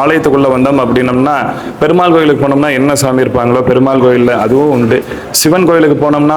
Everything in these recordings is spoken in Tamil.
ஆலயத்துக்குள்ள வந்தோம் அப்படின்னம்னா பெருமாள் கோயிலுக்கு போனோம்னா என்ன சாமி இருப்பாங்களோ பெருமாள் கோயிலில் அதுவும் உண்டு. சிவன் கோயிலுக்கு போனோம்னா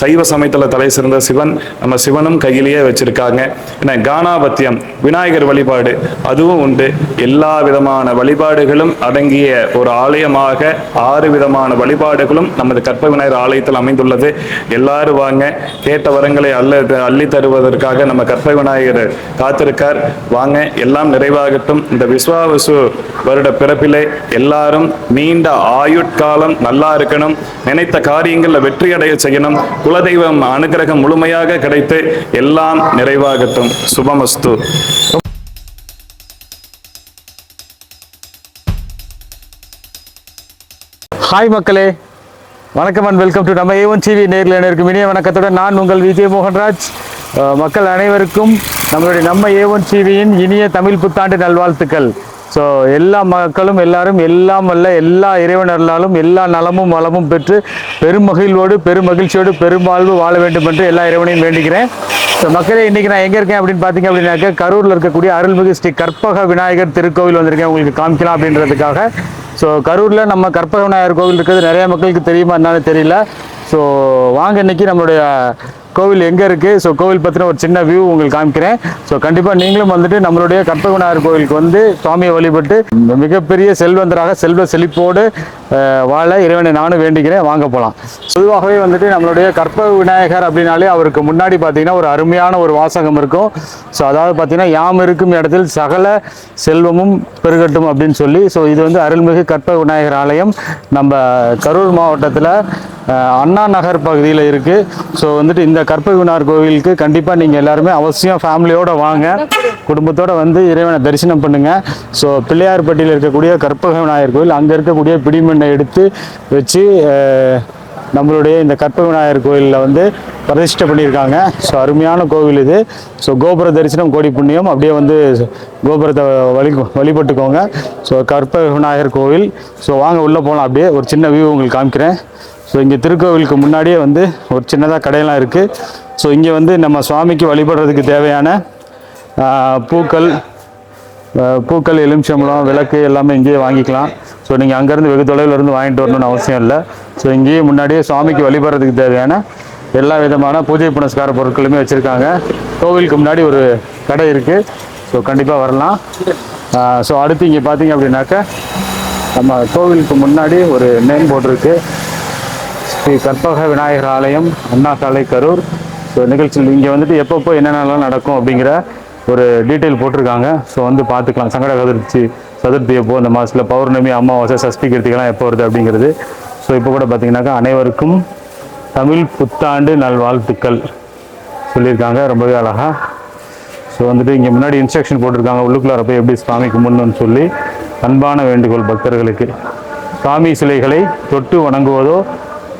சைவ சமயத்தில் தலை சிறந்த சிவன் நம்ம சிவனும் கையிலேயே வச்சிருக்காங்க. என்ன கானாபத்தியம் விநாயகர் வழிபாடு அதுவும் உண்டு. எல்லா விதமான வழிபாடுகளும் அடங்கிய ஒரு ஆலயமாக ஆறு விதமான வழிபாடுகளும் நமது கற்ப விநாயகர் ஆலயத்தில் அமைந்துள்ளது. எல்லாரும் வாங்க கேட்ட வரங்களை அல்ல அள்ளி தருவதற்காக நம்ம கற்ப விநாயகர் காத்திருக்கார். வாங்க எல்லாம் நிறைவாகட்டும். இந்த விஸ்வாவசு வருட பிறப்பிலே எல்லாரும் நீண்ட ஆயுட்காலம் நல்லா இருக்கணும். நினைத்த காரியங்களில் வெற்றி அடைய செய்யணும். குலதெய்வம் அனுகிரகம் முழுமையாக கிடைத்து எல்லாம் நிறைவாகட்டும். சுபமஸ்து. ஹாய் மக்களே. வணக்கம் அண்ட் வெல்கம் டு நம்ம ஏவன் டிவி நேரில் இருக்கும் இனிய வணக்கத்துடன் நான் உங்கள் விஜய் மோகன்ராஜ் மக்கள் அனைவருக்கும் நம்மளுடைய நம்ம ஏவன் டிவியின் இனிய தமிழ் புத்தாண்டு நல்வாழ்த்துக்கள். ஸோ எல்லா மக்களும் எல்லாரும் எல்லாம் வல்ல எல்லா இறைவனர்களாலும் எல்லா நலமும் வளமும் பெற்று பெருமகிழ்வோடு பெருமகிழ்ச்சியோடு பெரும்பாழ்வு வாழ வேண்டும் என்று எல்லா இறைவனையும் வேண்டிக்கிறேன் ஸோ மக்களே இன்னைக்கு நான் எங்கே இருக்கேன் அப்படின்னு பார்த்தீங்க அப்படின்னாக்க கரூரில் இருக்கக்கூடிய அருள்மிகு ஸ்ரீ கற்பக விநாயகர் திருக்கோவில் வந்திருக்கேன். உங்களுக்கு காமிக்கலாம் அப்படின்றதுக்காக. ஸோ கரூரில் நம்ம கற்பக விநாயகர் கோவில் இருக்கிறது நிறைய மக்களுக்கு தெரியுமா என்னன்னு தெரியல. ஸோ வாங்க இன்றைக்கி நம்மளுடைய கோவில் எங்கே இருக்குது ஸோ கோவில் பற்றின ஒரு சின்ன வியூ உங்களுக்கு காமிக்கிறேன். ஸோ கண்டிப்பாக நீங்களும் வந்துட்டு நம்மளுடைய கற்பக கோவிலுக்கு வந்து சுவாமியை வழிபட்டு மிகப்பெரிய செல்வந்தராக செல்வ செழிப்போடு வாழ இறைவனை நானும் வேண்டிக்கிறேன் வாங்க போகலாம் பொதுவாகவே வந்துட்டு நம்மளுடைய கற்பக விநாயகர் அப்படின்னாலே அவருக்கு முன்னாடி பார்த்தீங்கன்னா ஒரு அருமையான ஒரு வாசகம் இருக்கும். ஸோ அதாவது பார்த்தீங்கன்னா யாம் இருக்கும் இடத்தில் சகல செல்வமும் பெருகட்டும் அப்படின்னு சொல்லி ஸோ இது வந்து அருள்மிகு கற்பக விநாயகர் ஆலயம். நம்ம கரூர் மாவட்டத்தில் அண்ணா நகர் பகுதியில் இருக்குது ஸோ வந்துட்டு இந்த கற்பக கோவிலுக்கு கண்டிப்பாக நீங்கள் எல்லாருமே அவசியம் ஃபேமிலியோடு வாங்க. குடும்பத்தோடு வந்து இறைவனை தரிசனம் பண்ணுங்கள் ஸோ பிள்ளையார்பட்டியில் இருக்கக்கூடிய கற்பக விநாயகர் கோவில் அங்கே இருக்கக்கூடிய பிடிமண்ணை எடுத்து வச்சு நம்மளுடைய இந்த கற்பக விநாயகர் கோயிலில் வந்து பிரதிஷ்டை பண்ணியிருக்காங்க. ஸோ அருமையான கோவில் இது. ஸோ கோபுர தரிசனம் கோடி புண்ணியம் அப்படியே வந்து கோபுரத்தை வழி வழிபட்டுக்கோங்க. ஸோ கற்பக விநாயகர் கோவில். ஸோ வாங்க உள்ளே போகலாம் அப்படியே. ஒரு சின்ன வியூ உங்களுக்கு காமிக்கிறேன். ஸோ இங்கே திருக்கோவிலுக்கு முன்னாடியே வந்து ஒரு சின்னதாக கடையெல்லாம் இருக்குது ஸோ இங்கே வந்து நம்ம சுவாமிக்கு வழிபடுறதுக்கு தேவையான பூக்கள் பூக்கள் எலுமிச்சம்பழம் விளக்கு எல்லாமே இங்கேயே வாங்கிக்கலாம். ஸோ நீங்கள் அங்கேருந்து வெகு தொலைவில் இருந்து வாங்கிட்டு வரணும்னு அவசியம் இல்லை. ஸோ இங்கேயே முன்னாடியே சுவாமிக்கு வழிபடுறதுக்கு தேவையான எல்லா விதமான பூஜை புனஸ்கார பொருட்களுமே வச்சுருக்காங்க. கோவிலுக்கு முன்னாடி ஒரு கடை இருக்குது ஸோ கண்டிப்பாக வரலாம். ஸோ அடுத்து இங்கே பார்த்தீங்க அப்படின்னாக்க நம்ம கோவிலுக்கு முன்னாடி ஒரு நேம் போர்டு இருக்குது ஸ்ரீ கற்பக விநாயகர் ஆலயம் அண்ணா சாலை கரூர். ஸோ நிகழ்ச்சியில் இங்கே வந்துட்டு எப்பப்போ என்னென்னலாம் நடக்கும் அப்படிங்கிற ஒரு டீட்டெயில் போட்டிருக்காங்க. ஸோ வந்து பார்த்துக்கலாம். சங்கட சதுர்த்தி சதுர்த்தி எப்போ இந்த மாதத்தில் பௌர்ணமி அமாவாசை சஷ்டி கிருத்திகெல்லாம் எப்போ வருது அப்படிங்கிறது. ஸோ இப்போ கூட பார்த்தீங்கன்னாக்கா அனைவருக்கும் தமிழ் புத்தாண்டு நல்வாழ்த்துக்கள் சொல்லியிருக்காங்க ரொம்பவே அழகாக ஸோ வந்துட்டு இங்கே முன்னாடி இன்ஸ்ட்ரக்ஷன் போட்டிருக்காங்க. உள்ளுக்குள்ளார போய் எப்படி சுவாமி கும்பிடணும்னு சொல்லி அன்பான வேண்டுகோள் பக்தர்களுக்கு. சாமி சிலைகளை தொட்டு வணங்குவதோ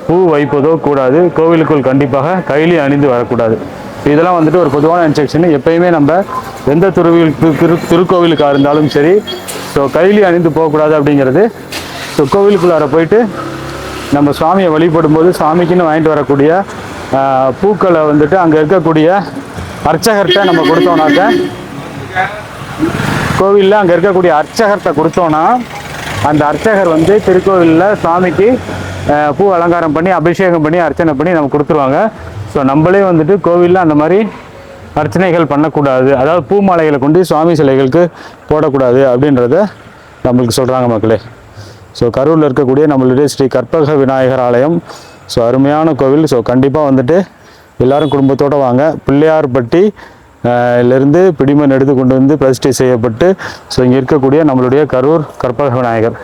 பூ வைப்பதோ கூடாது கோவிலுக்குள் கண்டிப்பாக கைலி அணிந்து வரக்கூடாது. இதெல்லாம் வந்துட்டு ஒரு பொதுவான இன்ஸ்ட்ரக்ஷன் எப்பயுமே நம்ம எந்த துருவில் திரு- திருக்கோவிலுக்காக இருந்தாலும் சரி ஸோ கைலி அணிந்து போகக்கூடாது அப்படிங்கிறது. ஸோ கோவிலுக்குள்ளார போயிட்டு நம்ம சுவாமியை வழிபடும் போது சுவாமிக்குன்னு வாங்கிட்டு வரக்கூடிய பூக்களை வந்துட்டு அங்கே இருக்கக்கூடிய அர்ச்சகர்கிட்ட நம்ம கொடுத்தோம்னாக்க கோவிலில் அங்கே இருக்கக்கூடிய அர்ச்சகர்கிட்ட கொடுத்தோன்னா அந்த அர்ச்சகர் வந்து திருக்கோவிலில் சுவாமிக்கு பூ அலங்காரம் பண்ணி அபிஷேகம் பண்ணி அர்ச்சனை பண்ணி நம்ம கொடுத்துருவாங்க. ஸோ நம்மளே வந்துட்டு கோவிலில் அந்த மாதிரி அர்ச்சனைகள் பண்ணக்கூடாது. அதாவது பூ மாலைகளை கொண்டு சுவாமி சிலைகளுக்கு போடக்கூடாது அப்படின்றத நம்மளுக்கு சொல்கிறாங்க மக்களே. ஸோ கரூரில் இருக்கக்கூடிய நம்மளுடைய ஸ்ரீ கற்பக விநாயகர் ஆலயம். ஸோ அருமையான கோவில். ஸோ கண்டிப்பாக வந்துட்டு எல்லாரும் குடும்பத்தோடு வாங்க. பிள்ளையார்பட்டி ஆஹ், பிடிமன் எடுத்து கொண்டு வந்து பிரதிஷ்டை செய்யப்பட்டு ஸோ இங்கே இருக்கக்கூடிய நம்மளுடைய கரூர் கற்பக விநாயகர்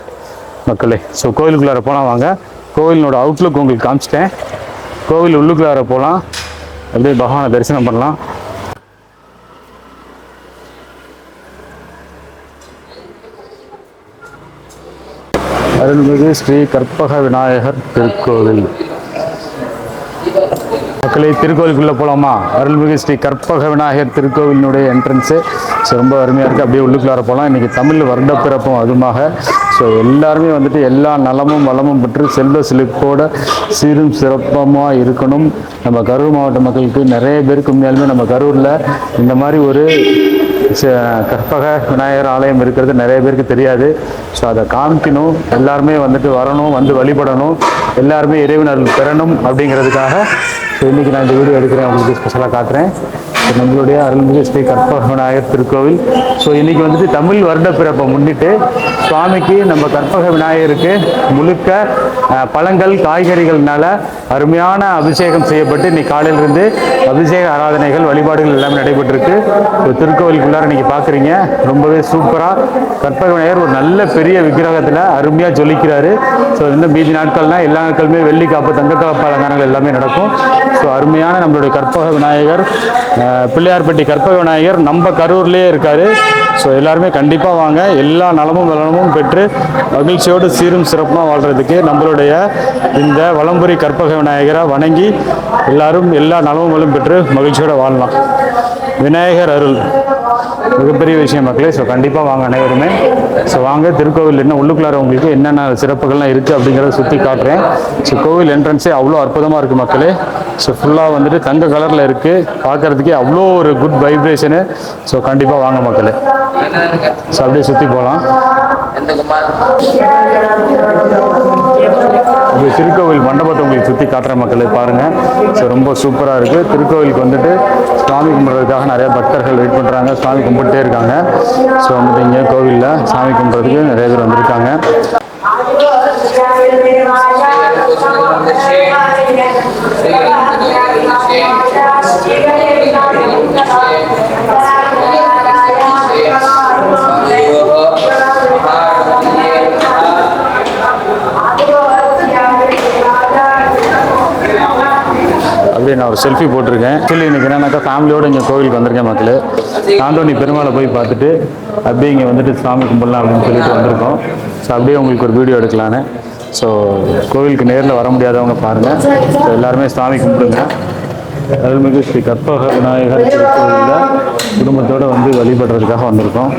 மக்களே. ஸோ கோவிலுக்குள்ளார போனால் வாங்க. கோவிலினோட அவுட்லுக் உங்களுக்கு காமிச்சிட்டேன். கோவில் உள்ளுக்குள்ளார போகலாம் அப்படியே பகவானை தரிசனம் பண்ணலாம். அருள்மிகு ஸ்ரீ கற்பக விநாயகர் திருக்கோவில். மக்களை திருக்கோவிலுக்குள்ளே போகலாமா அருள்மிகு ஸ்ரீ கற்பக விநாயகர் திருக்கோவிலினுடைய என்ட்ரன்ஸு ஸோ ரொம்ப அருமையாக இருக்குது அப்படியே உள்ளுக்குள்ளார போகலாம் இன்றைக்கி தமிழ் வருட பிறப்பும் அதுமாக ஸோ எல்லாருமே வந்துட்டு எல்லா நலமும் வளமும் பெற்று செல்வ செழிப்போட சீரும் சிறப்பமாக இருக்கணும். நம்ம கரூர் மாவட்ட மக்களுக்கு நிறைய பேருக்கு உண்மையாலுமே நம்ம கரூரில் இந்த மாதிரி ஒரு கற்பக விநாயகர் ஆலயம் இருக்கிறது நிறைய பேருக்கு தெரியாது. ஸோ அதை காமிக்கணும். எல்லாருமே வந்துட்டு வரணும் வந்து வழிபடணும். எல்லாருமே இறைவன் பெறணும் அப்படிங்கிறதுக்காக ஸோ இன்றைக்கி நான் இந்த வீடியோ எடுக்கிறேன். உங்களுக்கு ஸ்பெஷலாக காட்டுறேன். நம்மளுடைய அருள்மிகு ஸ்ரீ கற்பக விநாயகர் திருக்கோவில். ஸோ இன்றைக்கி வந்துட்டு தமிழ் வருட பிறப்பை முன்னிட்டு சுவாமிக்கு நம்ம கற்பக விநாயகருக்கு முழுக்க பழங்கள் காய்கறிகள்னால அருமையான அபிஷேகம் செய்யப்பட்டு இன்னைக்கு காலையிலிருந்து அபிஷேக ஆராதனைகள் வழிபாடுகள் எல்லாமே நடைபெற்றிருக்கு. ஸோ திருக்கோவிலுக்குள்ளார இன்னைக்கு பார்க்குறீங்க ரொம்பவே சூப்பராக கற்பக விநாயகர் ஒரு நல்ல பெரிய விக்கிரகத்தில் அருமையாக ஜொலிக்கிறாரு. ஸோ இந்த மீதி நாட்கள்னால் எல்லா நாட்களுமே வெள்ளி காப்பு தங்க காப்பு அலங்காரங்கள் எல்லாமே நடக்கும். ஸோ அருமையான நம்மளுடைய கற்பக விநாயகர் பிள்ளையார்பட்டி கற்பக விநாயகர் நம்ம கரூர்லேயே இருக்கார். ஸோ எல்லாருமே கண்டிப்பாக வாங்க. எல்லா நலமும் வளமும் பெற்று மகிழ்ச்சியோடு சீரும் சிறப்புமாக வாழ்கிறதுக்கு நம்மளுடைய இந்த வளம்புரி கற்பக விநாயகரை வணங்கி எல்லாரும் எல்லா நலமும் வளம் பெற்று மகிழ்ச்சியோடு வாழலாம். விநாயகர் அருள். மிகப்பெரிய விஷயம் மக்களே. ஸோ கண்டிப்பாக வாங்க அனைவருமே. ஸோ வாங்க திருக்கோவில் என்ன உள்ளுக்குள்ளார உங்களுக்கு என்னென்ன சிறப்புகள்லாம் இருக்குது அப்படிங்கிறத சுற்றி காட்டுறேன். ஸோ கோவில் என்ட்ரன்ஸே அவ்வளோ அற்புதமாக இருக்குது மக்களே. ஸோ ஃபுல்லாக வந்துட்டு தங்க கலரில் இருக்குது பார்க்குறதுக்கே அவ்வளோ ஒரு குட் வைப்ரேஷனு ஸோ கண்டிப்பாக வாங்க மக்களே. ஸோ அப்படியே சுற்றி போகலாம் இது திருக்கோவில் மண்டபத்தை உங்களுக்கு சுற்றி காட்டுற மக்களை பாருங்கள் ஸோ ரொம்ப சூப்பராக இருக்குது திருக்கோவிலுக்கு வந்துட்டு சாமி கும்பிட்றதுக்காக நிறைய பக்தர்கள் வெயிட் பண்ணுறாங்க சாமி கும்பிட்டு இருக்காங்க. ஸோ வந்துட்டு இங்கே கோவிலில் சாமி கும்பிட்றதுக்கு நிறைய பேர் வந்திருக்காங்க. அப்படியே நான் ஒரு செல்ஃபி போட்டிருக்கேன். ஆக்சுவலி இன்னைக்கு என்னன்னாக்கா ஃபேமிலியோடு இங்கே கோவிலுக்கு வந்திருக்கேன் மக்கள். தாண்டோனி பெருமாளை போய் பார்த்துட்டு அப்படியே இங்கே வந்துட்டு சாமி கும்பிடலாம் அப்படின்னு சொல்லிட்டு வந்திருக்கோம். ஸோ அப்படியே உங்களுக்கு ஒரு வீடியோ எடுக்கலான்னு. ஸோ கோவிலுக்கு நேரில் வர முடியாதவங்க பாருங்கள் ஸோ எல்லாருமே சாமி கும்பிடுங்க. அருள்மிகு ஸ்ரீ கற்பக விநாயகர் திருக்கோவிலில் குடும்பத்தோடு வந்து வழிபடுறதுக்காக வந்திருக்கோம்.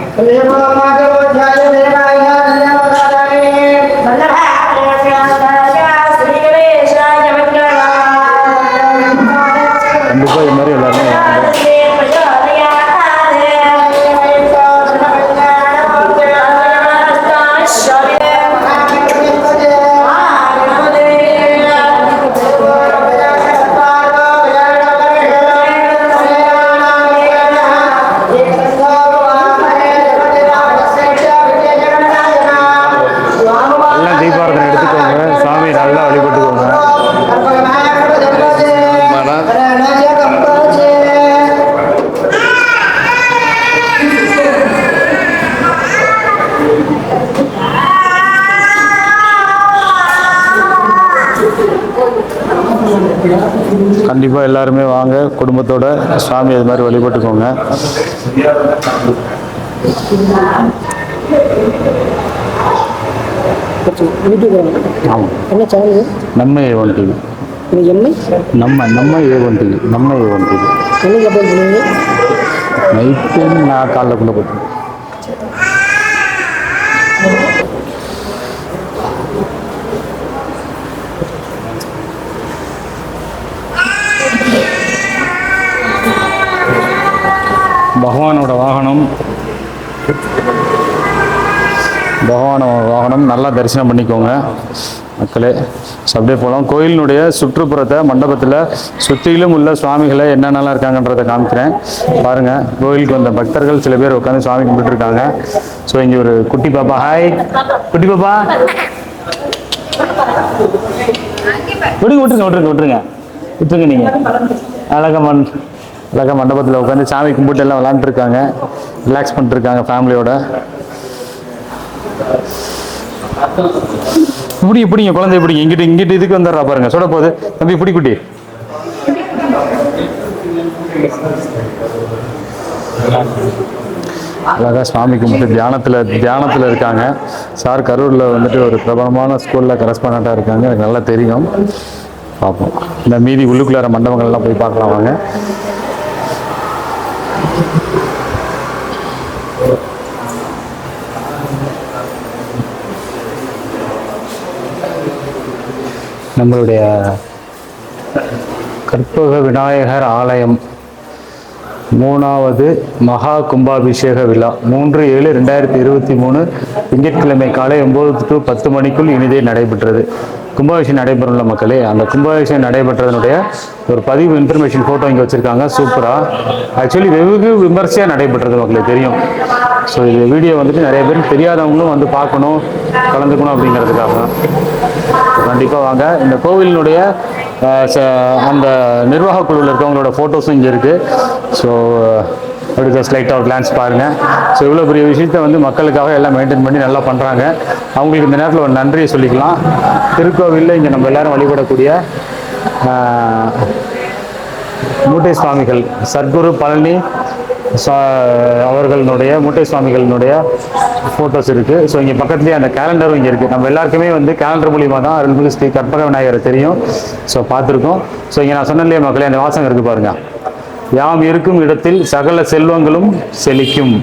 கண்டிப்பாக எல்லாருமே வாங்க. குடும்பத்தோட சாமி அது மாதிரி வழிபட்டுக்கோங்க. நம்ம ஏ ஒன் டிவி நம்ம நம்ம ஏ ஒன் டிவி நம்ம ஏ ஒன் டிவி நைட்டு நான் காலைல கொண்டு போட்டேன் பகவானோட வாகனம். பகவானோட வாகனம் நல்லா தரிசனம் பண்ணிக்கோங்க. மக்களே அப்படியே போகலாம் கோயிலினுடைய சுற்றுப்புறத்தை மண்டபத்தில் சுற்றிலும் உள்ள சுவாமிகளை என்னென்னலாம் இருக்காங்கன்றதை காமிக்கிறேன். பாருங்கள் கோயிலுக்கு வந்த பக்தர்கள் சில பேர் உட்காந்து சுவாமி கும்பிட்டுருக்காங்க. ஸோ இங்கே ஒரு குட்டி பாப்பா. ஹாய் குட்டி பாப்பா. விடுங்க விட்டுருங்க விட்டுருங்க விட்டுருங்க. விட்டுருங்க நீங்கள் அழகா அழகாக மண்டபத்தில் உட்காந்து சாமி கும்பிட்டு எல்லாம் விளாண்டுருக்காங்க. ரிலாக்ஸ் பண்ணிட்டு இருக்காங்க ஃபேமிலியோட இப்படி இப்படிங்க குழந்தை இப்படிங்க இங்கிட்டு இங்கிட்டு இதுக்கு வந்துடுறா பாருங்க. சொல்ல போகுது. தம்பி இப்படி குட்டி. அழகா சாமி கும்பிட்டு தியானத்தில் தியானத்தில் இருக்காங்க. சார் கரூரில் வந்துட்டு ஒரு பிரபலமான ஸ்கூலில் கரஸ்பாண்டாக இருக்காங்க. எனக்கு நல்லா தெரியும். பார்ப்போம். இந்த மீதி உள்ளுக்குள்ளார மண்டபங்கள்லாம் போய் பார்க்கலாம் வாங்க. நம்மளுடைய கற்பக விநாயகர் ஆலயம். மூணாவது மகா கும்பாபிஷேக விழா. மூன்று ஏழு ரெண்டாயிரத்தி இருபத்தி மூணு திங்கட்கிழமை காலை ஒம்பது டு பத்து மணிக்குள் இனிதே நடைபெற்றது. கும்பாபிஷேகம் நடைபெறல மக்களே அந்த கும்பாபிஷேகம் நடைபெற்றதனுடைய ஒரு பதிவு இன்ஃபர்மேஷன் ஃபோட்டோ இங்கே வச்சுருக்காங்க. சூப்பராக ஆக்சுவலி வெகு விமர்சையாக நடைபெற்றது மக்களே தெரியும். ஸோ இது வீடியோ வந்துட்டு நிறைய பேருக்கு தெரியாதவங்களும் வந்து பார்க்கணும் கலந்துக்கணும் அப்படிங்கிறதுக்காக. கண்டிப்பாக வாங்க. இந்த கோவிலினுடைய ச- அந்த நிர்வாக குழுவில் இருக்கவங்களோட ஃபோட்டோஸும் இங்கே இருக்குது ஸோ அப்படி ஜஸ்ட் லைட்டாக கிளான்ஸ் பாருங்கள் ஸோ இவ்வளோ பெரிய விஷயத்தை வந்து மக்களுக்காக எல்லாம் மெயின்டைன் பண்ணி நல்லா பண்ணுறாங்க அவங்களுக்கு இந்த நேரத்தில் ஒரு நன்றியை சொல்லிக்கலாம். திருக்கோவிலில் இங்கே நம்ம எல்லாரும் வழிபடக்கூடிய மூட்டை சுவாமிகள் சத்குரு பழனி சா- அவர்களுடைய மூட்டை சுவாமிகளினுடைய ஃபோட்டோஸ் இருக்குது ஸோ இங்கே பக்கத்துலேயே அந்த கேலண்டரும் இங்கே இருக்குது நம்ம எல்லாருக்குமே வந்து கேலண்டர் மூலியமாக தான் அருள்மிகு ஸ்ரீ கற்பக விநாயகரை தெரியும். ஸோ பார்த்துருக்கோம். ஸோ இங்கே நான் சொன்னேன் இல்லையா மக்களே அந்த வாசகம் இருக்குது பாருங்கள் யாம் இருக்கும் இடத்தில் சகல செல்வங்களும் செழிக்கும்.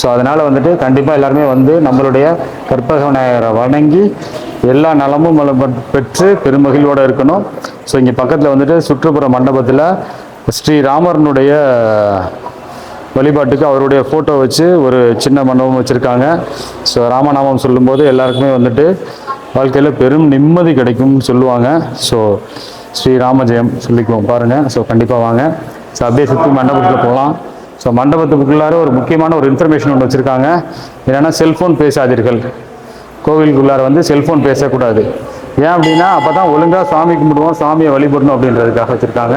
ஸோ அதனால் வந்துட்டு கண்டிப்பாக எல்லாருமே வந்து நம்மளுடைய கற்பக விநாயகரை வணங்கி எல்லா நலமும் பெற்று பெருமகிழ்வோடு இருக்கணும். ஸோ இங்கே பக்கத்தில் வந்துட்டு சுற்றுப்புற மண்டபத்தில் ஸ்ரீராமரனுடைய வழிபாட்டுக்கு அவருடைய ஃபோட்டோ வச்சு ஒரு சின்ன மண்டபம் வச்சுருக்காங்க. ஸோ ராமநாமம் சொல்லும்போது எல்லாருக்குமே வந்துட்டு வாழ்க்கையில் பெரும் நிம்மதி கிடைக்கும்னு சொல்லுவாங்க. ஸோ ஸ்ரீராம ஜெயம் சொல்லிக்குவோம் பாருங்கள் ஸோ கண்டிப்பாக வாங்க. ஸோ அப்படியே சுற்றி மண்டபத்தில் போகலாம். ஸோ மண்டபத்துக்குள்ளார ஒரு முக்கியமான ஒரு இன்ஃபர்மேஷன் ஒன்று வச்சுருக்காங்க. என்னென்னா செல்ஃபோன் பேசாதீர்கள். கோவிலுக்குள்ளார வந்து செல்ஃபோன் பேசக்கூடாது. ஏன் அப்படின்னா அப்போ தான் ஒழுங்காக சாமி கும்பிடுவோம் சாமியை வழிபடணும் அப்படின்றதுக்காக வச்சுருக்காங்க.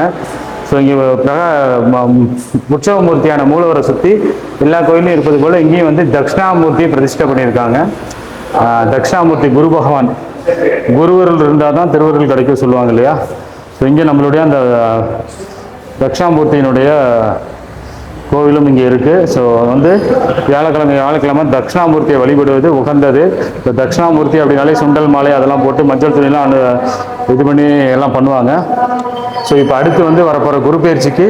ஸோ இங்கே பிரக உற்சவமூர்த்தியான மூலவரை சுற்றி எல்லா கோயிலும் இருப்பது போல் இங்கேயும் வந்து தட்சிணாமூர்த்தியை பிரதிஷ்டை பண்ணியிருக்காங்க. தட்சிணாமூர்த்தி குரு பகவான். குருவருள் இருந்தால் தான் திருவருள் கிடைக்கும் சொல்லுவாங்க இல்லையா? ஸோ இங்கே நம்மளுடைய அந்த தட்சிணாமூர்த்தியினுடைய கோவிலும் இங்கே இருக்குது ஸோ வந்து வியாழக்கிழமை வியாழக்கிழமை தட்சிணாமூர்த்தியை வழிபடுவது உகந்தது. இந்த தட்சிணாமூர்த்தி அப்படின்னாலே சுண்டல் மாலை அதெல்லாம் போட்டு மஞ்சள் துணிலாம் அனு இது பண்ணி எல்லாம் பண்ணுவாங்க. ஸோ இப்போ அடுத்து வந்து வரப்போகிற குரு பயிற்சிக்கு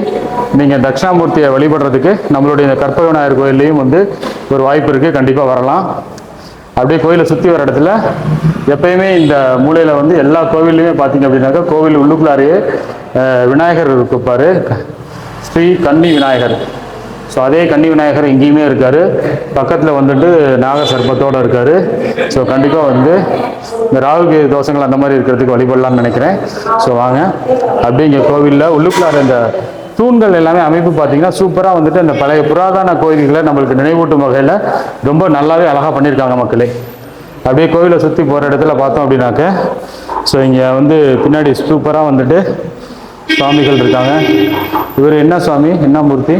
நீங்கள் தட்சிணாமூர்த்தியை வழிபடுறதுக்கு நம்மளுடைய இந்த கற்பக விநாயகர் கோயில்லையும் வந்து ஒரு வாய்ப்பு இருக்குது கண்டிப்பாக வரலாம். அப்படியே கோயிலை சுற்றி வர இடத்துல எப்பயுமே இந்த மூலையில் வந்து எல்லா கோவில்லையுமே பார்த்தீங்க அப்படின்னாக்கா கோவில் உள்ளுக்குள்ளாரையே விநாயகர் இருப்பார் ஸ்ரீ கன்னி விநாயகர். ஸோ அதே கன்னி விநாயகர் இங்கேயுமே இருக்கார். பக்கத்தில் வந்துட்டு நாக சர்ப்பத்தோடு இருக்கார். ஸோ கண்டிப்பாக வந்து இந்த ராகுகே தோஷங்கள் அந்த மாதிரி இருக்கிறதுக்கு வழிபடலாம்னு நினைக்கிறேன். ஸோ வாங்க. அப்படியே இங்கே கோவிலில் உள்ளுக்குள்ளார இந்த தூண்கள் எல்லாமே அமைப்பு பார்த்தீங்கன்னா சூப்பராக வந்துட்டு அந்த பழைய புராதன கோயில்களை நம்மளுக்கு நினைவூட்டும் வகையில் ரொம்ப நல்லாவே அழகாக பண்ணியிருக்காங்க மக்களே. அப்படியே கோவிலை சுற்றி போகிற இடத்துல பார்த்தோம் அப்படின்னாக்க ஸோ இங்கே வந்து பின்னாடி சூப்பராக வந்துட்டு சுவாமிகள் இருக்காங்க. இவர் என்ன சுவாமி? என்ன மூர்த்தி?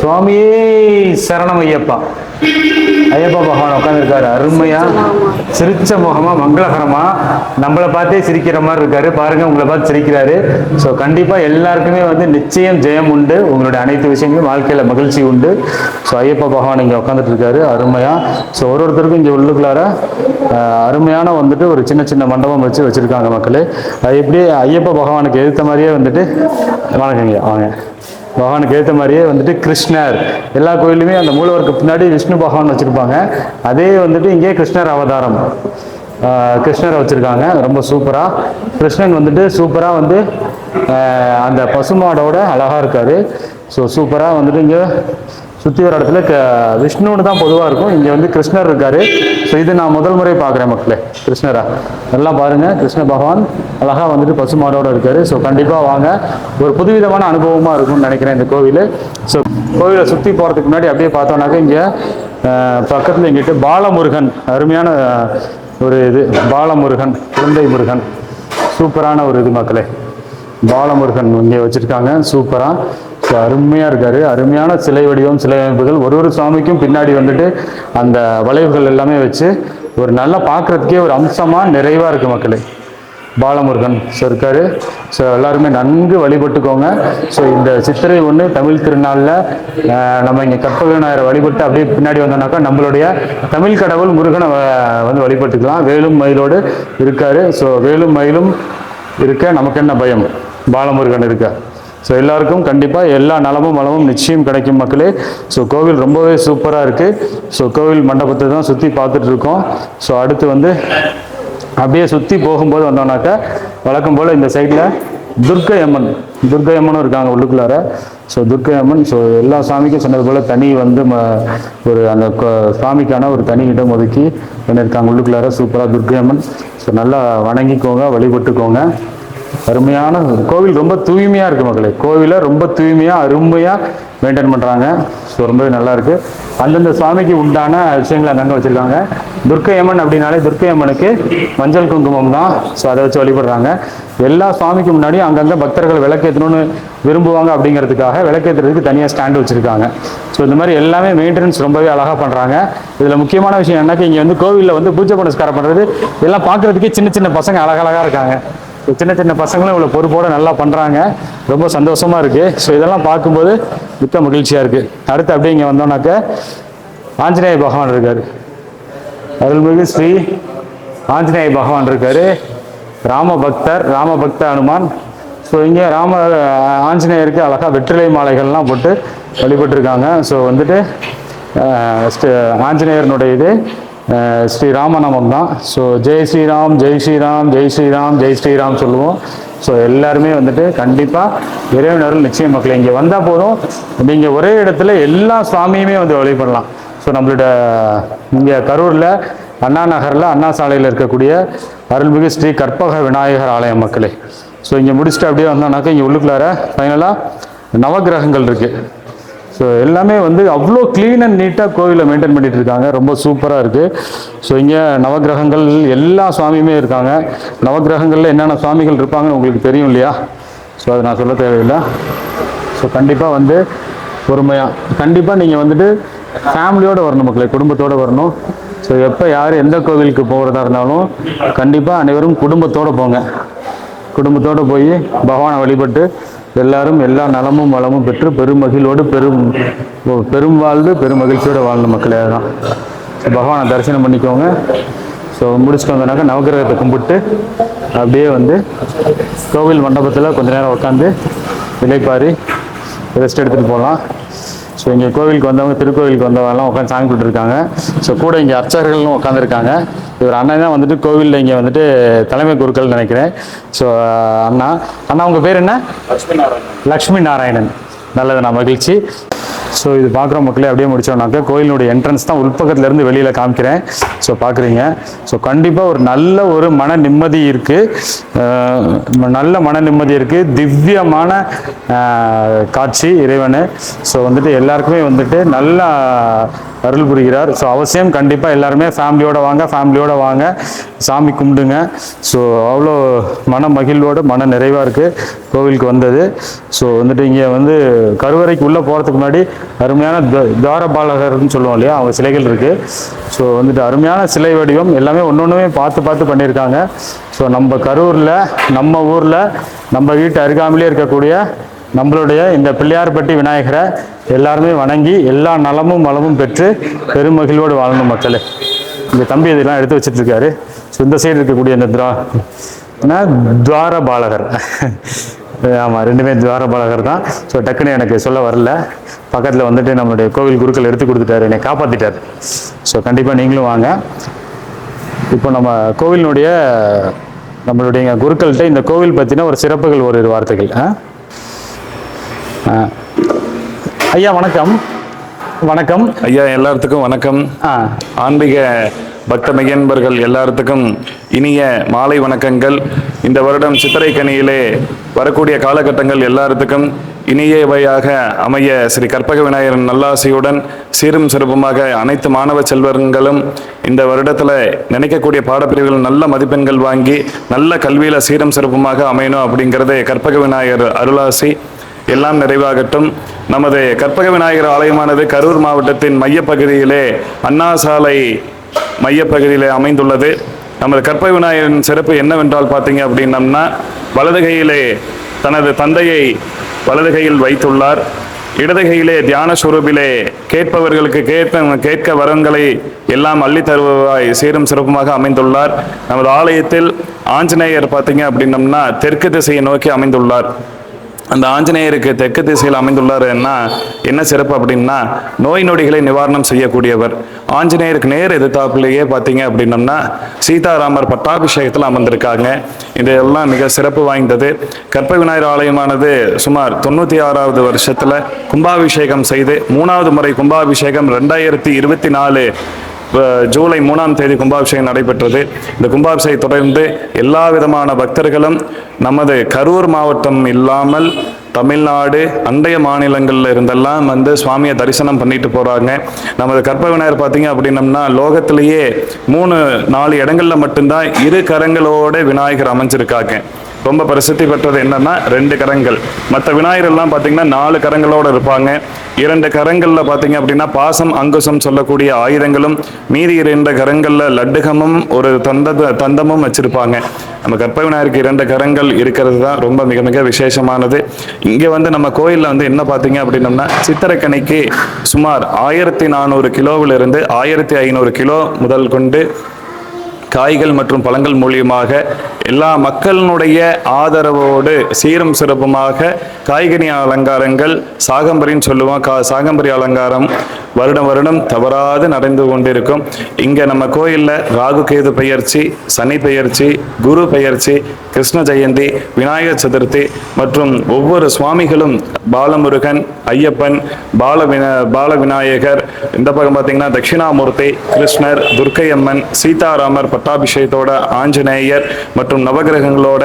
சுவாமியே சரணம் ஐயப்பா ஐயப்பா பகவான் உட்காந்துருக்காரு அருமையா சிரிச்ச முகமா மங்களகரமா நம்மளை பார்த்தே சிரிக்கிற மாதிரி இருக்காரு. பாருங்க உங்களை பார்த்து சிரிக்கிறாரு. ஸோ கண்டிப்பா எல்லாருக்குமே வந்து நிச்சயம் ஜெயம் உண்டு. உங்களுடைய அனைத்து விஷயங்களும் வாழ்க்கையில மகிழ்ச்சி உண்டு. ஸோ ஐயப்பா பகவான் இங்க உட்காந்துட்டு இருக்காரு அருமையா. ஸோ ஒரு ஒருத்தருக்கும் இங்க உள்ளுக்குள்ளார அருமையான வந்துட்டு ஒரு சின்ன சின்ன மண்டபம் வச்சு வச்சிருக்காங்க மக்களே. அது எப்படி ஐயப்ப பகவானுக்கு எதிர்த்த மாதிரியே வந்துட்டு வணக்கங்க வாங்க. பகவானுக்கு ஏற்ற மாதிரியே வந்துட்டு கிருஷ்ணர் எல்லா கோயிலுமே அந்த மூலவருக்கு பின்னாடி விஷ்ணு பகவான் வச்சுருப்பாங்க. அதே வந்துட்டு இங்கே கிருஷ்ணர் அவதாரம். கிருஷ்ணரை வச்சுருக்காங்க. ரொம்ப சூப்பராக கிருஷ்ணன் வந்துட்டு சூப்பராக வந்து அந்த பசுமாடோட அழகாக இருக்கார். ஸோ சூப்பராக வந்துட்டு இங்கே சுற்றி வர இடத்துல க விஷ்ணுன்னு தான் பொதுவாக இருக்கும். இங்கே வந்து கிருஷ்ணர் இருக்காரு. ஸோ இது நான் முதல் முறை பார்க்குறேன் மக்களே. கிருஷ்ணரா? நல்லா பாருங்கள் கிருஷ்ண பகவான் அழகாக வந்துட்டு பசுமாடோட இருக்காரு. ஸோ கண்டிப்பாக வாங்க. ஒரு புதுவிதமான அனுபவமாக இருக்கும்னு நினைக்கிறேன் இந்த கோவில். ஸோ கோவிலை சுற்றி போகிறதுக்கு முன்னாடி அப்படியே பார்த்தோம்னாக்க இங்கே பக்கத்தில் எங்கிட்ட பாலமுருகன் அருமையான ஒரு இது. பாலமுருகன் குழந்தை முருகன். சூப்பரான ஒரு இது மக்களே. பாலமுருகன் இங்கே வச்சுருக்காங்க. சூப்பராக ஸோ அருமையாக இருக்காரு. அருமையான சிலை வடிவம் சிலை அமைப்புகள். ஒரு ஒரு சுவாமிக்கும் பின்னாடி வந்துட்டு அந்த வளைவுகள் எல்லாமே வச்சு ஒரு நல்லா பார்க்குறதுக்கே ஒரு அம்சமாக நிறைவாக இருக்குது மக்களே. பாலமுருகன் ஸோ இருக்காரு. ஸோ எல்லாருமே நன்கு வழிபட்டுக்கோங்க. ஸோ இந்த சித்திரை ஒன்று தமிழ் திருநாளில் நம்ம இங்கே கற்பக விநாயகரை வழிபட்டு அப்படியே பின்னாடி வந்தோம்னாக்கா நம்மளுடைய தமிழ் கடவுள் முருகனை வந்து வழிபட்டுக்கலாம். வேலும் மயிலோடு இருக்காரு. ஸோ வேலும் மயிலும் இருக்க நமக்கு என்ன பயம்? பாலமுருகன் இருக்க? ஸோ எல்லாருக்கும் கண்டிப்பாக எல்லா நலமும் வளமும் நிச்சயம் கிடைக்கும் மக்களே. ஸோ கோவில் ரொம்பவே சூப்பராக இருக்குது ஸோ கோவில் மண்டபத்தை தான் சுற்றி பார்த்துட்டு இருக்கோம். ஸோ அடுத்து வந்து அப்படியே சுற்றி போகும்போது வந்தோம்னாக்கா வழக்கம் போல் இந்த சைடில் துர்க்கை அம்மன் துர்க்கை அம்மனும் இருக்காங்க உள்ளுக்குள்ளார. ஸோ துர்க்கை அம்மன் ஸோ எல்லா சாமிக்கும் சொன்னது போல் தனி வந்து ம- ஒரு அந்த சாமிக்கான ஒரு தனி இடம் ஒதுக்கி பண்ணியிருக்காங்க உள்ளுக்குள்ளார. சூப்பராக துர்க்கை அம்மன் ஸோ நல்லா வணங்கிக்கோங்க வழிபட்டுக்கோங்க. அருமையான கோவில் ரொம்ப தூய்மையாக இருக்குது மக்களே. கோவிலை ரொம்ப தூய்மையாக அருமையாக மெயின்டைன் பண்ணுறாங்க ஸோ ரொம்பவே நல்லாயிருக்கு அந்தந்த சுவாமிக்கு உண்டான விஷயங்களை அங்கங்கே வச்சுருக்காங்க. துர்க்கை அம்மன் அப்படின்னாலே துர்க்கை அம்மனுக்கு மஞ்சள் குங்குமம் தான். ஸோ அதை வச்சு வழிபடுறாங்க. எல்லா சுவாமிக்கு முன்னாடியும் அங்கங்கே பக்தர்கள் விளக்கேற்றணும்னு விரும்புவாங்க அப்படிங்கிறதுக்காக விளக்கேற்றுறதுக்கு தனியாக ஸ்டாண்டு வச்சுருக்காங்க. ஸோ இந்த மாதிரி எல்லாமே மெயின்டெனன்ஸ் ரொம்பவே அழகாக பண்ணுறாங்க இதில் முக்கியமான விஷயம் என்னக்கா இங்கே வந்து கோவிலில் வந்து பூஜை புனஸ்காரம் பண்ணுறது இதெல்லாம் பார்க்குறதுக்கே சின்ன சின்ன பசங்க அழகழகாக இருக்காங்க. சின்ன சின்ன பசங்களும் இவ்வளோ பொறுப்போட நல்லா பண்ணுறாங்க ரொம்ப சந்தோஷமா இருக்கு. ஸோ இதெல்லாம் பார்க்கும்போது மிக்க மகிழ்ச்சியாக இருக்கு. அடுத்து அப்படியே இங்கே வந்தோம்னாக்க ஆஞ்சநேய பகவான் இருக்காரு. அருள்மிகு ஸ்ரீ ஆஞ்சநேய பகவான் இருக்காரு. ராம பக்தர் ராம பக்த அனுமான். ஸோ இங்கே ராம ஆஞ்சநேயருக்கு அழகாக வெற்றிலை மாலைகள்லாம் போட்டு வழிபட்டுருக்காங்க. ஸோ வந்துட்டு அஹ், ஆஞ்சநேயர்னுடைய இது. அஹ், ஸ்ரீ ராமநாமம் தான். ஸோ ஜெய் ஸ்ரீராம் ஜெய் ஸ்ரீராம் ஜெய் ஸ்ரீராம் ஜெய் ஸ்ரீராம் சொல்லுவோம். ஸோ எல்லாருமே வந்துட்டு கண்டிப்பாக இறைவனர்கள் நிச்சயம் மக்கள் இங்கே வந்தால் போதும். நீங்கள் ஒரே இடத்துல எல்லா சுவாமியுமே வந்து வழிபடலாம் ஸோ நம்மளோட இங்கே கரூரில் அண்ணா நகரில் அண்ணா சாலையில் இருக்கக்கூடிய அருள்மிகு ஸ்ரீ கற்பக விநாயகர் ஆலயம் மக்களே. ஸோ இங்கே முடிச்சுட்டு அப்படியே வந்தோம்னாக்கா இங்கே உள்ளுக்குள்ளார ஃபைனலாக நவக்கிரகங்கள் இருக்குது ஸோ எல்லாமே வந்து அவ்வளோ க்ளீன் அண்ட் நீட்டாக கோவிலை மெயின்டைன் பண்ணிட்டு இருக்காங்க. ரொம்ப சூப்பராக இருக்குது ஸோ இங்கே நவக்கிரகங்கள் எல்லா சுவாமியுமே இருக்காங்க. நவக்கிரகங்களில் என்னென்ன சுவாமிகள் இருப்பாங்கன்னு உங்களுக்கு தெரியும் இல்லையா? ஸோ அதை நான் சொல்ல தேவையில்லை. ஸோ கண்டிப்பாக வந்து பொறுமையாக கண்டிப்பாக நீங்கள் வந்துட்டு ஃபேமிலியோடு வரணும் மக்களை குடும்பத்தோடு வரணும். ஸோ எப்போ யார் எந்த கோவிலுக்கு போகிறதா இருந்தாலும் கண்டிப்பாக அனைவரும் குடும்பத்தோடு போங்க. குடும்பத்தோடு போய் பகவானை வழிபட்டு எல்லாரும் எல்லா நலமும் வளமும் பெற்று பெருமகிழோடு பெரும் பெரும் வாழ்ந்து பெரும் மகிழ்ச்சியோடு மக்களே தான் ஸோ பகவானை தரிசனம் பண்ணிக்கோங்க. ஸோ முடிச்சுட்டு வந்தோன்னாக்கா நவகிரகத்தை கும்பிட்டு அப்படியே வந்து கோவில் மண்டபத்தில் கொஞ்ச நேரம் உட்காந்து இலைப்பாரி ரெஸ்ட் எடுத்துகிட்டு போகலாம் ஸோ இங்கே கோவிலுக்கு வந்தவங்க திருக்கோவிலுக்கு வந்தவங்கலாம் உட்காந்து சாமி கும்பிட்டு இருக்காங்க ஸோ கூட இங்கே அர்ச்சகர்களும் உட்காந்துருக்காங்க இவர் அண்ணன் தான் வந்துட்டு கோவிலில் இங்கே வந்துட்டு தலைமை குருக்கள் நினைக்கிறேன். ஸோ அண்ணா. அண்ணா உங்கள் பேர் என்ன? லக்ஷ்மி நாராயணன். நல்லது நான் மகிழ்ச்சி. ஸோ இது பார்க்குற மக்களே அப்படியே முடிச்சோம்னாக்கா கோயிலினுடைய என்ட்ரன்ஸ் தான் உள்பக்கத்துல இருந்து வெளியில் காமிக்கிறேன். ஸோ பார்க்குறீங்க ஸோ கண்டிப்பாக ஒரு நல்ல ஒரு மன நிம்மதி இருக்குது நல்ல மன நிம்மதி இருக்குது திவ்யமான காட்சி இறைவனு. ஸோ வந்துட்டு எல்லாருக்குமே வந்துட்டு நல்லா அருள் புரிகிறார். ஸோ அவசியம் கண்டிப்பாக எல்லாருமே ஃபேமிலியோடு வாங்க ஃபேமிலியோடு வாங்க. சாமி கும்பிடுங்க. ஸோ அவ்வளோ மன மகிழ்வோடு மன நிறைவாக இருக்குது கோவிலுக்கு வந்தது. ஸோ வந்துட்டு இங்கே வந்து கருவறைக்கு உள்ளே போகிறதுக்கு முன்னாடி அருமையான த- துவாரபாலகர்னு சொல்லுவோம் இல்லையா? அவங்க சிலைகள் இருக்குது ஸோ வந்துட்டு அருமையான சிலை வடிவம். எல்லாமே ஒன்று ஒன்றுமே பார்த்து பார்த்து பண்ணியிருக்காங்க. ஸோ நம்ம கரூரில் நம்ம ஊரில் நம்ம வீட்டு அருகாமையிலே இருக்கக்கூடிய நம்மளுடைய இந்த பிள்ளையார்பட்டி விநாயகரை எல்லாருமே வணங்கி எல்லா நலமும் வளமும் பெற்று பெருமகிழ்வோடு வாழணும் மக்களே. இந்த தம்பி இதெல்லாம் எடுத்து வச்சிட்டு இருக்காரு ஸோ இந்த சைடு இருக்கக்கூடிய இந்த துவா துவார பாலகர் ஆமாம் ரெண்டுமே துவார பாலகர் தான். ஸோ டக்குன்னு எனக்கு சொல்ல வரல. பக்கத்தில் வந்துட்டு நம்மளுடைய கோவில் குருக்கள் எடுத்து கொடுத்துட்டாரு. என்னை காப்பாற்றிட்டார் ஸோ கண்டிப்பாக நீங்களும் வாங்க. இப்போ நம்ம கோவிலினுடைய நம்மளுடைய குருக்கள்கிட்ட இந்த கோவில் பற்றின ஒரு சிறப்புகள் ஒரு வார்த்தைகள் ஆ. ஐயா வணக்கம். வணக்கம். ஐயா எல்லாத்துக்கும் வணக்கம். ஆன்மீக பக்த மெய்யன்பர்கள் எல்லாத்துக்கும் இனிய மாலை வணக்கங்கள். இந்த வருடம் சித்திரை கனியிலே வரக்கூடிய காலகட்டங்கள் எல்லாத்துக்கும் இனியவையாக அமைய ஸ்ரீ கற்பக விநாயகரின் நல்லாசியுடன் சீரும் சிறப்புமாக அனைத்து மாணவ செல்வங்களும் இந்த வருடத்தில் நினைக்கக்கூடிய பாடப்பிரிவுகள் நல்ல மதிப்பெண்கள் வாங்கி நல்ல கல்வியில சீரும் சிறப்புமாக அமையணும் அப்படிங்கிறது கற்பக விநாயகர் அருளாசி. எல்லாம் நிறைவாகட்டும். நமது கற்பக விநாயகர் ஆலயமானது கரூர் மாவட்டத்தின் மையப்பகுதியிலே அண்ணா சாலை மையப்பகுதியிலே அமைந்துள்ளது. நமது கற்பக விநாயகரின் சிறப்பு என்னவென்றால் பார்த்தீங்க அப்படின்னம்னா வலதுகையிலே தனது தந்தையை வலதுகையில் வைத்துள்ளார். இடதுகையிலே தியான சுரூபிலே கேட்பவர்களுக்கு கேட்க கேட்க வரங்களை எல்லாம் அள்ளி தருவாய் சீரும் சிறப்புமாக அமைந்துள்ளார். நமது ஆலயத்தில் ஆஞ்சநேயர் பார்த்தீங்க அப்படின்னம்னா தெற்கு திசையை நோக்கி அமைந்துள்ளார். அந்த ஆஞ்சநேயருக்கு தெற்கு திசையில் அமைந்துள்ளாருன்னா என்ன? சிறப்பு அப்படின்னா நோய் நொடிகளை நிவாரணம் செய்யக்கூடியவர். ஆஞ்சநேயருக்கு நேர் எதிர்த்தாப்புலேயே பார்த்தீங்க அப்படின்னம்னா சீதாராமர் பட்டாபிஷேகத்தில் அமர்ந்திருக்காங்க. இதெல்லாம் மிக சிறப்பு வாய்ந்தது. கற்ப விநாயகர் ஆலயமானது சுமார் தொண்ணூற்றி ஆறாவது வருஷத்தில் கும்பாபிஷேகம் செய்து மூணாவது முறை கும்பாபிஷேகம் ரெண்டாயிரத்தி இருபத்தி நாலு ஜூலை மூணாம் தேதி கும்பாபிஷேகம் நடைபெற்றது. இந்த கும்பாபிஷேகம் தொடர்ந்து எல்லா விதமான பக்தர்களும் நமது கரூர் மாவட்டம் இல்லாமல் தமிழ்நாடு அண்டைய மாநிலங்களில் இருந்தெல்லாம் வந்து சுவாமியை தரிசனம் பண்ணிட்டு போகிறாங்க நமது கற்ப விநாயகர் பார்த்தீங்க அப்படின்னம்னா லோகத்திலேயே மூணு நாலு இடங்கள்ல மட்டும்தான் இரு கரங்களோட விநாயகர் அமைஞ்சிருக்காங்க. ரொம்ப பிரசித்தி பெற்றது என்னன்னா ரெண்டு கரங்கள். மற்ற விநாயகர் எல்லாம் பார்த்தீங்கன்னா நாலு கரங்களோட இருப்பாங்க. இரண்டு கரங்களில் பார்த்தீங்க அப்படின்னா பாசம் அங்குசம் சொல்லக்கூடிய ஆயுதங்களும் மீதி இரண்டு கரங்களில் லட்டுகமும் ஒரு தந்த தந்தமும் வச்சுருப்பாங்க. நம்ம கற்ப விநாயகருக்கு இரண்டு கரங்கள் இருக்கிறது தான் ரொம்ப மிக மிக விசேஷமானது. இங்கே வந்து நம்ம கோயிலில் வந்து என்ன பார்த்தீங்க அப்படின்னம்னா சித்திரக்கணிக்கு சுமார் ஆயிரத்தி நானூறு கிலோவிலிருந்து ஆயிரத்தி ஐநூறு கிலோ முதல் கொண்டு காய்கள் மற்றும் பழங்கள் மூலியமாக எல்லா மக்களினுடைய ஆதரவோடு சீரும் சிறப்புமாக காய்கனி அலங்காரங்கள் சாகம்பரின்னு சொல்லுவோம். கா சாகம்பரி அலங்காரம் வருடம் வருடம் தவறாது நடந்து கொண்டிருக்கும். இங்கே நம்ம கோயிலில் ராகு கேது பெயர்ச்சி சனி பெயர்ச்சி குரு பெயர்ச்சி கிருஷ்ண ஜெயந்தி விநாயகர் சதுர்த்தி மற்றும் ஒவ்வொரு சுவாமிகளும் பாலமுருகன் ஐயப்பன் பால வின பால விநாயகர் இந்த பக்கம் பார்த்தீங்கன்னா தட்சிணாமூர்த்தி கிருஷ்ணர் துர்க்கையம்மன் சீதாராமர் பட்டாபிஷேகத்தோட ஆஞ்சநேயர் மற்றும் நவகிரகங்களோட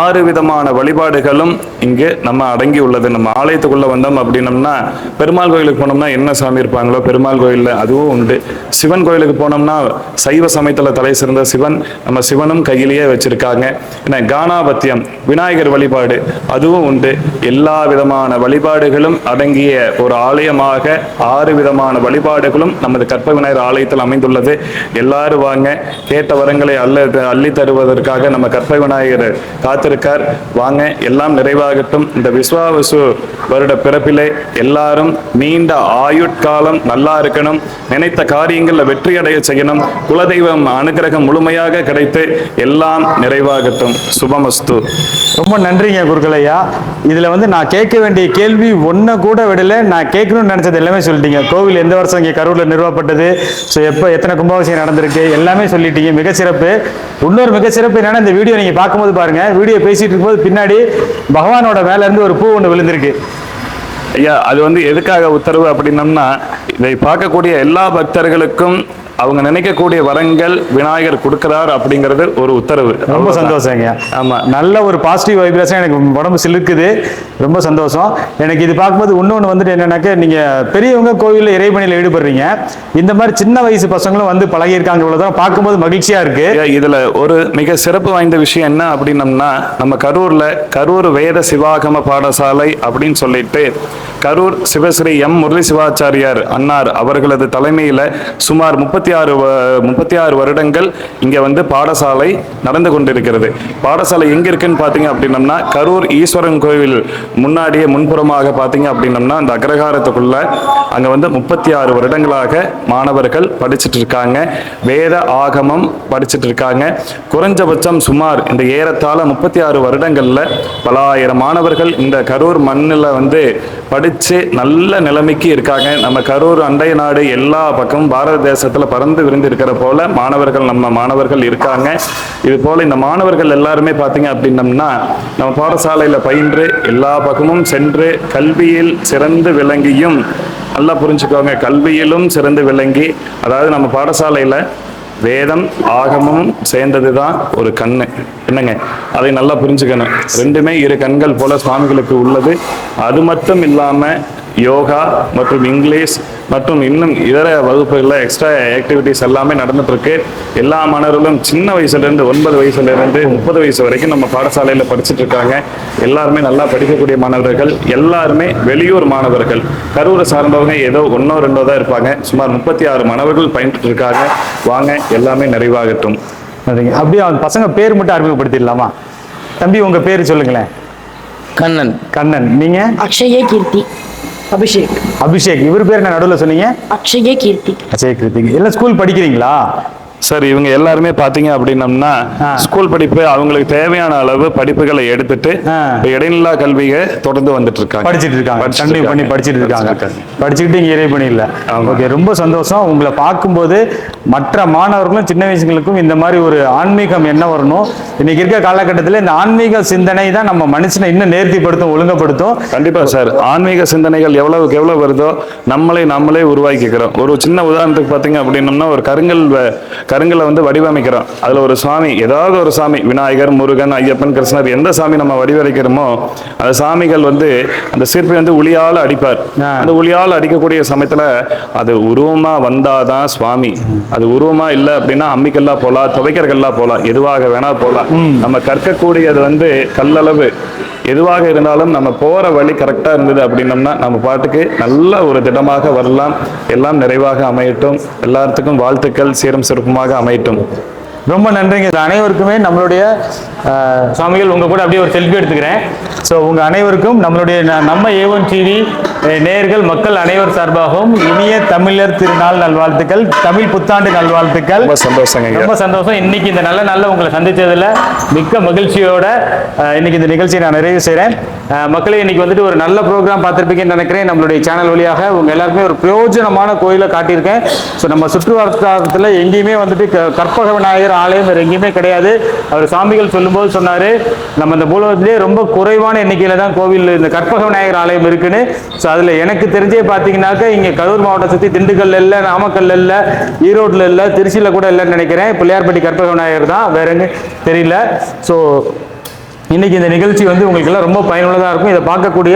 ஆறு விதமான வழிபாடுகளும் இங்கு நம்ம அடங்கி உள்ளது நம்ம ஆலயத்துக்குள்ள வந்தோம் அப்படின்னம்னா பெருமாள் கோயிலுக்கு போனோம்னா என்ன சாமி இருப்பாங்களோ பெருமாள் கோயில்ல அதுவும் உண்டு. சிவன் கோயிலுக்கு போனோம்னா சைவ சமயத்தில் தலை சிறந்த சிவன் நம்ம சிவனும் கையிலேயே வச்சிருக்காங்க. என்ன கானாபத்தியம் விநாயகர் வழிபாடு அதுவும் உண்டு. எல்லா விதமான வழிபாடுகளும் அடங்கிய ஒரு ஆலயமாக ஆறு விதமான வழிபாடுகளும் நமது கற்ப விநாயகர் ஆலயத்தில் அமைந்துள்ளது. எல்லாரும் வாங்க கேட்ட வரங்களை அல்ல அள்ளி தருவதற்காக நம்ம கற்பை விநாயகர் காத்திருக்கார். வாங்க எல்லாம் நிறைவாகட்டும். இந்த விஸ்வாவசு வருட பிறப்பிலே எல்லாரும் நீண்ட ஆயுட்காலம் நல்லா இருக்கணும். நினைத்த காரியங்களில் வெற்றி அடைய செய்யணும். குலதெய்வம் அனுகிரகம் முழுமையாக கிடைத்து எல்லாம் நிறைவாகட்டும். சுபமஸ்து. ரொம்ப நன்றிங்க குருகலையா. இதில் வந்து நான் கேட்க வேண்டிய கேள்வி ஒன்றை கூட விடல. நான் கேட்கணும்னு நினச்சது எல்லாமே சொல்லிட்டீங்க. கோவில் எந்த வருஷம் இங்கே கரூரில் நிறுவப்பட்டது. ஸோ எப்போ எத்தனை கும்பாபிஷேகம் நடந்திருக்கு? எல்லாமே சொல்லிட்டீங்க. மிக சிறப்பு. இன்னொரு மிக சிறப்பு என்னன்னா இந்த வீடியோ நீங்கள் பார்க்கும்போது பாருங்க. வீடியோ பேசிட்டு இருக்கும்போது பின்னாடி பகவானோட மேல இருந்து ஒரு பூ ஒன்று விழுந்திருக்கு. ஐயா அது வந்து எதுக்காக உத்தரவு அப்படின்னம்னா இதை பார்க்கக்கூடிய எல்லா பக்தர்களுக்கும் அவங்க நினைக்கக்கூடிய வரங்கள் விநாயகர் கொடுக்கிறார் அப்படிங்கிறது ஒரு உத்தரவு. ரொம்ப. சந்தோஷங்க. ஆமா. நல்ல ஒரு பாசிட்டிவ் வைப்ரேஷன் எனக்கு உடம்பு சிலுக்குது. ரொம்ப சந்தோஷம். எனக்கு இது பார்க்கும்போது இன்னொன்று வந்துட்டு என்னன்னாக்க நீங்க பெரியவங்க கோவிலில் இறைபணியில் ஈடுபடுறீங்க. இந்த மாதிரி சின்ன வயசு பசங்களும் வந்து பழகியிருக்காங்க இவ்வளவுதான். பார்க்கும்போது மகிழ்ச்சியா இருக்கு. ஐயா, இதுல ஒரு மிக சிறப்பு வாய்ந்த விஷயம் என்ன அப்படின்னம்னா நம்ம கரூர்ல கரூர் வேத சிவாகம பாடசாலை அப்படின்னு சொல்லிட்டு கரூர் சிவஸ்ரீ எம் முரளி சிவாச்சாரியார் அன்னார் அவர்களது தலைமையில் சுமார் முப்பத்தி ஆறு முப்பத்தி ஆறு வருடங்கள் இங்கே வந்து பாடசாலை நடந்து கொண்டிருக்கிறது. பாடசாலை எங்கே இருக்குன்னு பார்த்தீங்க அப்படின்னம்னா கரூர் ஈஸ்வரன் கோவில் முன்னாடியே முன்புறமாக பார்த்தீங்க அப்படின்னம்னா அந்த அக்ரஹாரத்துக்குள்ள அங்கே வந்து முப்பத்தி ஆறு வருடங்களாக மாணவர்கள் படிச்சுட்டு இருக்காங்க வேத ஆகமம் படிச்சுட்டு இருக்காங்க குறைஞ்சபட்சம் சுமார் இந்த ஏறத்தாழ முப்பத்தி ஆறு வருடங்களில் பல ஆயிரம் மாணவர்கள் இந்த கரூர் மண்ணில் வந்து படி படித்து நல்ல நிலைமைக்கு இருக்காங்க. நம்ம கரூர் அண்டைய நாடு எல்லா பக்கமும் பாரத தேசத்தில் பறந்து விரிந்து இருக்கிற போல மாணவர்கள் நம்ம மாணவர்கள் இருக்காங்க. இது போல இந்த மாணவர்கள் எல்லாருமே பார்த்தீங்க அப்படின்னம்னா நம்ம பாடசாலையில் பயின்று எல்லா பக்கமும் சென்று கல்வியில் சிறந்து விளங்கியும் நல்லா புரிஞ்சுக்கோங்க கல்வியிலும் சிறந்து விளங்கி அதாவது நம்ம பாடசாலையில் வேதம் ஆகமும் சேர்ந்தது தான் ஒரு கண்ணு. என்னங்க? அதை நல்லா புரிஞ்சுக்கணும். ரெண்டுமே இரு கண்கள் போல சுவாமிகளுக்கு உள்ளது. அது மட்டும் இல்லாமல் யோகா மற்றும் இங்கிலீஷ் மற்றும் இன்னும் இதர வகுப்புகளில் எக்ஸ்ட்ரா ஆக்டிவிட்டிஸ் எல்லாமே நடந்துட்டு இருக்கு எல்லா மாணவர்களும் சின்ன வயசுல இருந்து ஒன்பது வயசுல இருந்து முப்பது வயசு வரைக்கும் நம்ம பாடசாலையில படிச்சுட்டு இருக்காங்க எல்லாருமே நல்லா படிக்கக்கூடிய மாணவர்கள். எல்லாருமே வெளியூர் மாணவர்கள். கரூரை சார்ந்தவங்க ஏதோ ஒன்னோ ரெண்டோ தான் இருப்பாங்க. சுமார் முப்பத்தி ஆறு மாணவர்கள் பயின்றுட்டு இருக்காங்க வாங்க எல்லாமே நிறைவாகட்டும். நன்றிங்க அப்படியே அந்த பசங்க பேர் மட்டும் அறிமுகப்படுத்திடலாமா? தம்பி உங்க பேர் சொல்லுங்களேன். கண்ணன். கண்ணன். நீங்க? அக்ஷய கீர்த்தி. அபிஷேக். அபிஷேக். இவர் பேர் என்ன நடுவில் சொன்னீங்க? அக்ஷய கீர்த்தி. அஜய் கிருத்திக் எல்லாம் ஸ்கூல் படிக்கிறீங்களா? சார் இவங்க எல்லாருமே பாத்தீங்க அப்படின்னம்னா. ஸ்கூல் படிப்பு அவங்களுக்கு தேவையான அளவு படிப்புகளை எடுத்துட்டு இடைநிலா கல்வியை தொடர்ந்து வந்துட்டு இருக்காங்க. படிச்சிட்டு இருக்காங்க. கண்டினியூ பண்ணி. படிச்சிட்டு இருக்காங்க. படிச்சுக்கிட்டு இங்கே இறை பணி இல்லை. ஓகே ரொம்ப சந்தோஷம். உங்களை பார்க்கும்போது மற்ற மாணவர்களும் சின்ன வயசுகளுக்கும் இந்த மாதிரி ஒரு ஆன்மீகம் என்ன வரணும்? இன்னைக்கு இருக்க காலகட்டத்தில் இந்த ஆன்மீக சிந்தனை தான் நம்ம மனுஷனை இன்னும் நேர்த்திப்படுத்தும் ஒழுங்குபடுத்தும். கண்டிப்பா சார். ஆன்மீக சிந்தனைகள் எவ்வளவுக்கு எவ்வளவு வருதோ நம்மளை நம்மளே உருவாக்கிக்கிறோம். ஒரு சின்ன உதாரணத்துக்கு பாத்தீங்க அப்படின்னம்னா ஒரு கருங்கல் கருங்கலை வந்து வடிவமைக்கிறோம். அதுல ஒரு சாமி ஏதாவது ஒரு சாமி விநாயகர் முருகன் ஐயப்பன் கிருஷ்ணர் எந்த சாமி நம்ம வடிவமைக்கிறோமோ அந்த சாமிகள் வந்து அந்த சிற்பி வந்து உளியால அடிப்பார். அந்த உளியால் அடிக்கக்கூடிய சமயத்துல அது உருவமா வந்தாதான் சுவாமி. அது உருவமா இல்ல அப்படின்னா அம்மிக்கல்லா போலாம் துவைக்கிறக்கல்லா போலாம் எதுவாக வேணா போலாம். நம்ம கற்கக்கூடியது வந்து கல்லளவு. எதுவாக இருந்தாலும் நம்ம போகிற வழி கரெக்டாக இருந்தது அப்படின்னம்னா நம்ம பாட்டுக்கு நல்ல ஒரு திடமாக வரலாம். எல்லாம் நிறைவாக அமையட்டும். எல்லாத்துக்கும் வாழ்த்துக்கள் சீரும் சிறப்புமாக அமையட்டும். ரொம்ப நன்றிங்க. அனைவருக்குமே நம்மளுடைய சுவாமிகள் உங்கள் கூட அப்படியே ஒரு செல்ஃபி எடுத்துக்கிறேன். ஸோ உங்க அனைவருக்கும் நம்மளுடைய நம்ம ஏவன் டிவி நேயர்கள் மக்கள் அனைவர் சார்பாகவும் இனிய தமிழர் திருநாள் நல்வாழ்த்துக்கள் தமிழ் புத்தாண்டு நல்வாழ்த்துக்கள். ரொம்ப சந்தோஷங்க ஐயா. ரொம்ப சந்தோஷம். இன்னைக்கு இந்த நல்ல நாள்ல உங்களை சந்திச்சதுல மிக்க மகிழ்ச்சியோட இன்னைக்கு இந்த நிகழ்ச்சியை நான் நிறைவு செய்றேன். அஹ், மக்களே இன்னைக்கு வந்துட்டு ஒரு நல்ல ப்ரோக்ராம் பார்த்திருப்பீங்கன்னு நினைக்கிறேன். நம்மளுடைய சேனல் வழியாக உங்க எல்லாருக்குமே ஒரு பிரயோஜனமான கோயிலை காட்டியிருக்கேன். ஸோ நம்ம சுற்று வட்டாரத்தில் எங்கேயுமே வந்துட்டு கற்பக விநாயகர் ஆலயம் வேறு எங்கேயுமே கிடையாது. அவர் சாமிகள் சொல்லும்போது சொன்னாரு நம்ம இந்த பூலகத்திலே ரொம்ப குறைவான எண்ணிக்கையில தான் கோவில் இந்த கற்பக விநாயகர் ஆலயம் இருக்குன்னு. ஸோ அதில் எனக்கு தெரிஞ்சே பார்த்தீங்கன்னாக்கா இங்கே கரூர் மாவட்டம் சுற்றி திண்டுக்கல் இல்லை நாமக்கல் இல்லை ஈரோட்டில் இல்லை திருச்சியில் கூட இல்லைன்னு நினைக்கிறேன். பிள்ளையார்பட்டி கற்பக விநாயகர் தான். வேற தெரியல. ஸோ இன்னைக்கு இந்த நிகழ்ச்சி வந்து உங்களுக்கு எல்லாம் ரொம்ப பயனுள்ளதாக இருக்கும். இதை பார்க்கக்கூடிய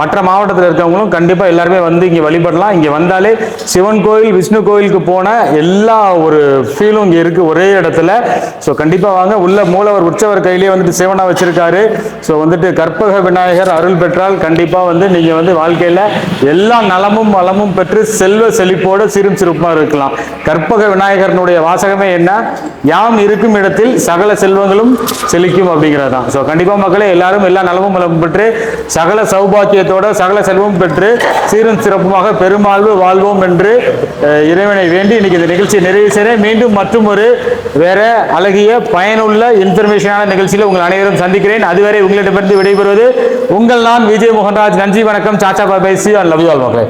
மற்ற மாவட்டத்தில் இருக்கவங்களும் கண்டிப்பாக எல்லாருமே வந்து இங்கே வழிபடலாம். இங்கே வந்தாலே சிவன் கோயில் விஷ்ணு கோயிலுக்கு போன எல்லா ஒரு ஃபீலும் இங்கே இருக்குது ஒரே இடத்துல. ஸோ கண்டிப்பாக வாங்க. உள்ள மூலவர் உற்சவர் கையிலே வந்துட்டு சிவனாக வச்சிருக்காரு. ஸோ வந்துட்டு கற்பக விநாயகர் அருள் பெற்றால் கண்டிப்பாக வந்து நீங்கள் வந்து வாழ்க்கையில் எல்லா நலமும் வளமும் பெற்று செல்வ செழிப்போட சிறும் சிறப்பாக இருக்கலாம். கற்பக விநாயகரனுடைய வாசகமே என்ன? யாம் இருக்கும் இடத்தில் சகல செல்வங்களும் செழிக்கும் அப்படிங்கிறது தான் ஸோ கண்டிப்பாக மக்களே எல்லாரும் எல்லா நலமும் வளமும் பெற்று சகல சௌபாக்கியத்தோட சகல செல்வம் பெற்று சீரும் சிறப்புமாக பெருமாழ்வு வாழ்வோம் என்று இறைவனை வேண்டி இன்னைக்கு இந்த நிகழ்ச்சியை நிறைவு செய்கிறேன். மீண்டும் மற்றும் ஒரு வேற அழகிய பயனுள்ள இன்ஃபர்மேஷனான நிகழ்ச்சியில் உங்கள் அனைவரும் சந்திக்கிறேன். அதுவரை உங்களிடமிருந்து விடைபெறுவது உங்கள் நான் விஜய் மோகன்ராஜ் நன்றி வணக்கம். சாச்சா பாபாய் சி லவ் யூ ஆல் மக்களே.